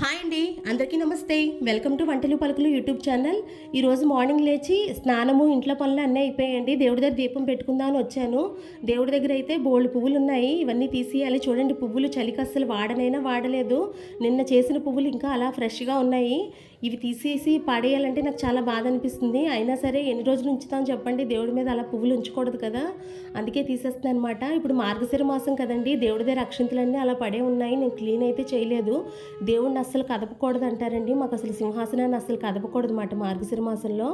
Hi అండి అందరికీ నమస్తే. వెల్కమ్ టు వంటలు పలుకులు యూట్యూబ్ ఛానల్. ఈరోజు మార్నింగ్ లేచి స్నానము ఇంట్లో పనులు అన్నీ అయిపోయాయండి. దేవుడి దగ్గర దీపం పెట్టుకుందామని వచ్చాను. దేవుడి దగ్గర అయితే బోల్డ్ పువ్వులు ఉన్నాయి. ఇవన్నీ తీసేయాలి. చూడండి పువ్వులు చలికి అస్సలు వాడనైనా వాడలేదు. నిన్న చేసిన పువ్వులు ఇంకా అలా ఫ్రెష్గా ఉన్నాయి. ఇవి తీసేసి పడేయాలంటే నాకు చాలా బాధ అనిపిస్తుంది అయినా సరే ఎన్ని రోజులు ఉంచుతాం చెప్పండి. దేవుడి మీద అలా పువ్వులు ఉంచకూడదు కదా. అందుకే తీసేస్తాను అనమాట ఇప్పుడు మార్గశిర మాసం కదండి. దేవుడి దగ్గర అక్షింతలన్నీ అలా పడే ఉన్నాయి. నేను క్లీన్ అయితే చేయలేదు. దేవుడిని అస్సలు కదపకూడదు అంటారండి మాకు అసలు సింహాసనాన్ని అస్సలు కదపకూడదు అన్నమాట మార్గశిర మాసంలో.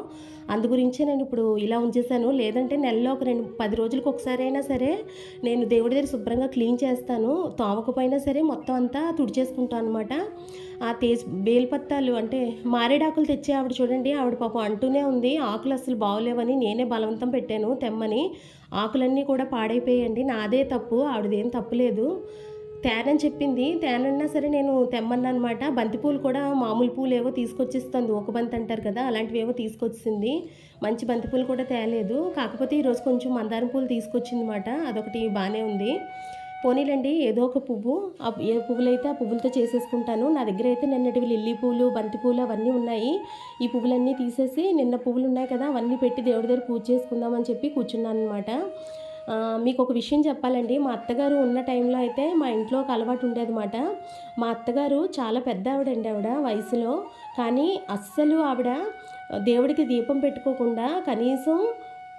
అందు గురించే నేను ఇప్పుడు ఇలా ఉంచేసాను లేదంటే నెలలో ఒక రెండు పది రోజులకు ఒకసారి అయినా సరే నేను దేవుడి దగ్గర శుభ్రంగా క్లీన్ చేస్తాను. తోమకపోయినా సరే మొత్తం అంతా తుడిచేసుకుంటాను అనమాట ఆ తేజ్ బేల్పత్తాలు అంటే మారేడాకులు తెచ్చి ఆవిడ చూడండి ఆవిడ పాపం అంటూనే ఉంది ఆకులు అసలు బాగోలేవని నేనే బలవంతం పెట్టాను తెమ్మని. ఆకులన్నీ కూడా పాడైపోయాయండి నాదే తప్పు ఆవిడదేం తప్పులేదు. తేనని చెప్పింది తేనన్నా సరే నేను తెమ్మన్నా అనమాట బంతిపూలు కూడా మామూలు పూలు ఏవో తీసుకొచ్చిస్తుంది ఒక బంతి అంటారు కదా అలాంటివి ఏవో తీసుకొచ్చింది. మంచి బంతిపూలు కూడా తేలేదు కాకపోతే ఈరోజు కొంచెం మందారం పూలు తీసుకొచ్చింది అనమాట అదొకటి బాగానే ఉంది. పోనీలండి ఏదో ఒక పువ్వు. ఆ ఏ పువ్వులైతే ఆ పువ్వులతో చేసేసుకుంటాను. నా దగ్గర అయితే నిన్నటివి లిల్లీ పూలు బంతి పూలు అవన్నీ ఉన్నాయి. ఈ పువ్వులన్నీ తీసేసి నిన్న పువ్వులు ఉన్నాయి కదా అవన్నీ పెట్టి దేవుడి దగ్గర పూజ చేసుకుందామని చెప్పి కూర్చున్నాను అనమాట మీకు ఒక విషయం చెప్పాలండి. మా అత్తగారు ఉన్న టైంలో అయితే మా ఇంట్లో ఒక అలవాటు ఉండేదన్నమాట. మా అత్తగారు చాలా పెద్ద ఆవిడండి ఆవిడ వయసులో. కానీ అస్సలు ఆవిడ దేవుడికి దీపం పెట్టుకోకుండా కనీసం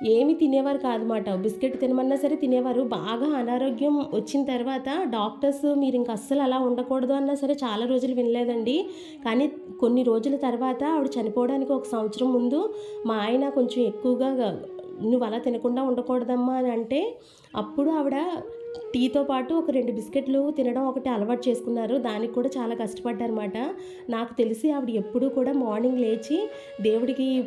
ఏమి తినేవారు కాదన్నమాట బిస్కెట్ తినమన్నా సరే తినేవారు. బాగా అనారోగ్యం వచ్చిన తర్వాత డాక్టర్స్ మీరు ఇంక అస్సలు అలా ఉండకూడదు అన్నా సరే చాలా రోజులు వినలేదండి. కానీ కొన్ని రోజుల తర్వాత ఆవిడ చనిపోవడానికి ఒక సంవత్సరం ముందు మా ఆయన కొంచెం ఎక్కువగా నువ్వు అలా తినకుండా ఉండకూడదమ్మా అని అంటే అప్పుడు ఆవిడ టీతో పాటు ఒక రెండు బిస్కెట్లు తినడం ఒకటి అలవాటు చేసుకున్నారు. దానికి కూడా చాలా కష్టపడ్డారనమాట నాకు తెలిసి ఆవిడ ఎప్పుడూ కూడా మార్నింగ్ లేచి దేవుడికి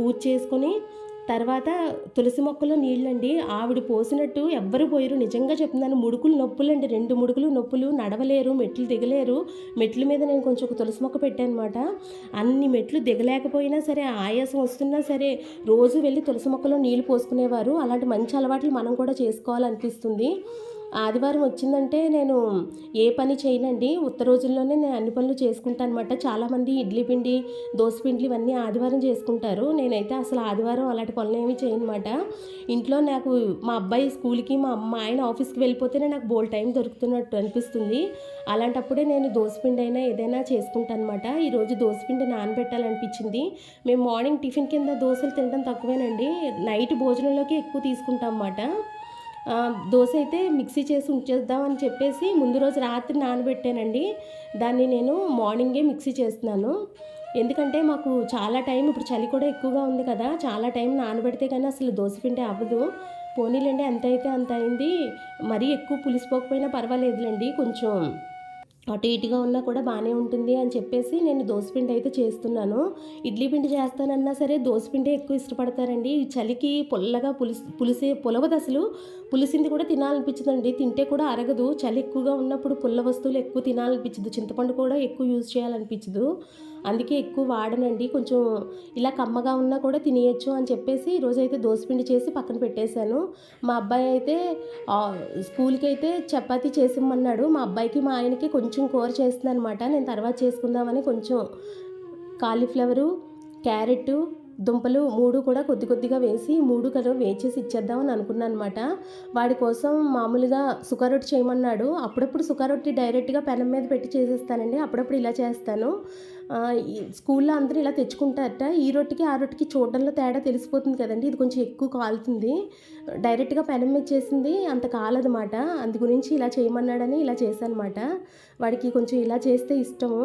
పూజ చేసుకొని తర్వాత తులసి మొక్కలో నీళ్ళండి. ఆవిడ పోసినట్టు ఎవ్వరు పోయరు. నిజంగా చెప్తున్నాను ముడుకులు నొప్పులండి. రెండు ముడుకులు నొప్పులు నడవలేరు మెట్లు దిగలేరు. మెట్ల మీద నేను కొంచెం ఒక తులసి మొక్క పెట్టాను అనమాట అన్ని మెట్లు దిగలేకపోయినా సరే ఆయాసం వస్తున్నా సరే రోజు వెళ్ళి తులసి మొక్కలో నీళ్ళు పోసుకునేవారు. అలాంటి మంచి అలవాట్లు మనం కూడా చేసుకోవాలనిపిస్తుంది. ఆదివారం వచ్చిందంటే నేను ఏ పని చేయనండి. ఉత్త రోజుల్లోనే నేను అన్ని పనులు చేసుకుంటాను అనమాట చాలామంది ఇడ్లీ పిండి దోశ పిండి ఇవన్నీ ఆదివారం చేసుకుంటారు. నేనైతే అసలు ఆదివారం అలాంటి పనులు ఏమీ చేయనమాట. ఇంట్లో నాకు మా అబ్బాయి స్కూల్కి మా అమ్మ ఆయన ఆఫీస్కి వెళ్ళిపోతేనే నాకు బోల్ టైం దొరుకుతున్నట్టు అనిపిస్తుంది. అలాంటప్పుడే నేను దోశపిండి అయినా ఏదైనా చేసుకుంటాను అనమాట ఈరోజు దోశపిండి నానబెట్టాలనిపించింది. మేము మార్నింగ్ టిఫిన్ కింద దోశలు తినడం తక్కువేనండి. నైట్ భోజనంలోకి ఎక్కువ తీసుకుంటాం అన్నమాట. దోశ అయితే మిక్సీ చేసి ఉంచేద్దామని చెప్పేసి ముందు రోజు రాత్రి నానబెట్టానండి. దాన్ని నేను మార్నింగే మిక్సీ చేస్తున్నాను. ఎందుకంటే మాకు చాలా టైం ఇప్పుడు చలి కూడా ఎక్కువగా ఉంది కదా చాలా టైం నానబెడితే కానీ అసలు దోశ పిండి అవ్వదు. పోనీలండి ఎంత అయితే అంత అయింది. మరీ ఎక్కువ పులిసిపోకపోయినా పర్వాలేదులేండి కొంచెం అటు ఇటుగా ఉన్నా కూడా బాగానే ఉంటుంది అని చెప్పేసి నేను దోసపిండి అయితే చేస్తున్నాను. ఇడ్లీ పిండి చేస్తానన్నా సరే దోసపిండి ఎక్కువ ఇష్టపడతారండి. ఈ చలికి పుల్లగా పులిసి పులిసే పులవదు అసలు. పులిసింది కూడా తినాలనిపించదండి. తింటే కూడా అరగదు. చలి ఎక్కువగా ఉన్నప్పుడు పుల్ల వస్తువులు ఎక్కువ తినాలనిపించదు. చింతపండు కూడా ఎక్కువ యూజ్ చేయాలనిపించదు. అందుకే ఎక్కువ వాడనండి. కొంచెం ఇలా కమ్మగా ఉన్నా కూడా తినేయచ్చు అని చెప్పేసి ఈరోజైతే దోసపిండి చేసి పక్కన పెట్టేశాను. మా అబ్బాయి అయితే స్కూల్కి అయితే చపాతి చేసిమ్మన్నాడు. మా అబ్బాయికి మా ఆయనకి కొంచెం కూర చేస్తుంది అనమాట నేను తర్వాత చేసుకుందామని కొంచెం కాలీఫ్లవరు క్యారెట్ దుంపలు మూడు కూడా కొద్ది కొద్దిగా వేసి మూడు కదా వేచేసి ఇచ్చేద్దామని అనుకున్నాను అనమాట వాడి కోసం మామూలుగా సుఖారొట్టి చేయమన్నాడు. అప్పుడప్పుడు సుఖారొట్టి డైరెక్ట్గా పెనం మీద పెట్టి చేసేస్తానండి. అప్పుడప్పుడు ఇలా చేస్తాను. స్కూల్లో అందరూ ఇలా తెచ్చుకుంటారట. ఈ రొట్టికి ఆ రొట్టికి చూడడంలో తేడా తెలిసిపోతుంది కదండి. ఇది కొంచెం ఎక్కువ కాలుతుంది. డైరెక్ట్గా పెనం మీద చేసింది అంత కాలదన్నమాట. అందు గురించి ఇలా చేయమన్నాడని ఇలా చేశానమాట వాడికి కొంచెం ఇలా చేస్తే ఇష్టము.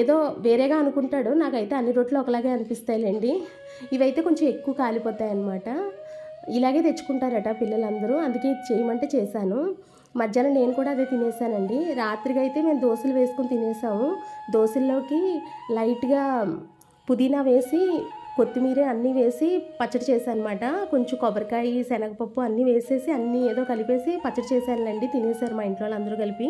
ఏదో వేరేగా అనుకుంటాడు. నాకైతే అన్ని రొట్టెలు ఒకలాగే అనిపిస్తాయిలేండి. ఇవైతే కొంచెం ఎక్కువ కాలిపోతాయి అన్నమాట ఇలాగే తెచ్చుకుంటారట పిల్లలందరూ. అందుకే చేయమంటే చేశాను. మధ్యాహ్నం నేను కూడా అదే తినేసానండి రాత్రికి అయితే మేము దోశలు వేసుకుని తినేసాము. దోశల్లోకి లైట్గా పుదీనా వేసి కొత్తిమీర అన్నీ వేసి పచ్చడి చేశాను అనమాట కొంచెం కొబ్బరికాయ శనగపప్పు అన్నీ వేసేసి అన్నీ ఏదో కలిపేసి పచ్చడి చేశానులేండి. తినేసారు మా ఇంట్లో వాళ్ళందరూ కలిపి.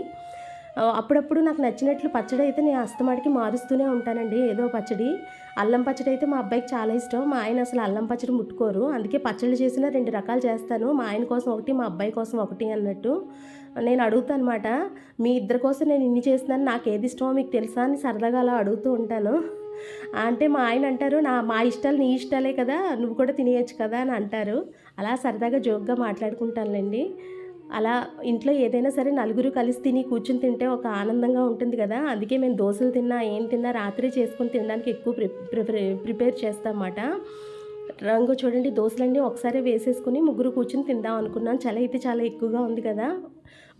అప్పుడప్పుడు నాకు నచ్చినట్లు పచ్చడి అయితే నేను అస్తమాటికి మారుస్తూనే ఉంటానండి. ఏదో పచ్చడి. అల్లం పచ్చడి అయితే మా అబ్బాయికి చాలా ఇష్టం. మా ఆయన అసలు అల్లం పచ్చడి ముట్టుకోరు. అందుకే పచ్చళ్ళు చేసిన రెండు రకాలు చేస్తాను. మా ఆయన కోసం ఒకటి మా అబ్బాయి కోసం ఒకటి అన్నట్టు నేను అడుగుతాను అనమాట మీ ఇద్దరి కోసం నేను ఇన్ని చేస్తున్నాను. నాకు ఏది ఇష్టమో మీకు తెలుసా అని సరదాగా అలా అడుగుతూ ఉంటాను. అంటే మా ఆయన అంటారు నా మా ఇష్టాలు నీ ఇష్టాలే కదా. నువ్వు కూడా తినేయచ్చు కదా అని అంటారు. అలా సరదాగా జోక్గా మాట్లాడుకుంటానులేండి. అలా ఇంట్లో ఏదైనా సరే నలుగురు కలిసి తిని కూర్చుని తింటే ఒక ఆనందంగా ఉంటుంది కదా. అందుకే మేము దోశలు తిన్నా ఏం తిన్నా రాత్రి చేసుకొని తినడానికి ఎక్కువ ప్రి ప్రిపేర్ ప్రిపేర్ చేస్తామన్నమాట. రంగు చూడండి దోశలన్నీ ఒకసారి వేసేసుకుని ముగ్గురు కూర్చుని తిందాం అనుకున్నాను చలి అయితే చాలా ఎక్కువగా ఉంది కదా.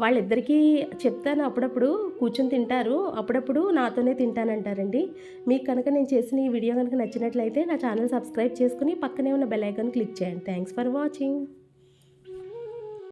వాళ్ళిద్దరికీ చెప్తాను అప్పుడప్పుడు కూర్చుని తింటారు. అప్పుడప్పుడు నాతోనే తింటానంటారండి. మీకు కనుక నేను చేసిన ఈ వీడియో కనుక నచ్చినట్లయితే నా ఛానల్ సబ్స్క్రైబ్ చేసుకుని పక్కనే ఉన్న బెల్ ఐకాన్ క్లిక్ చేయండి. Thanks for watching.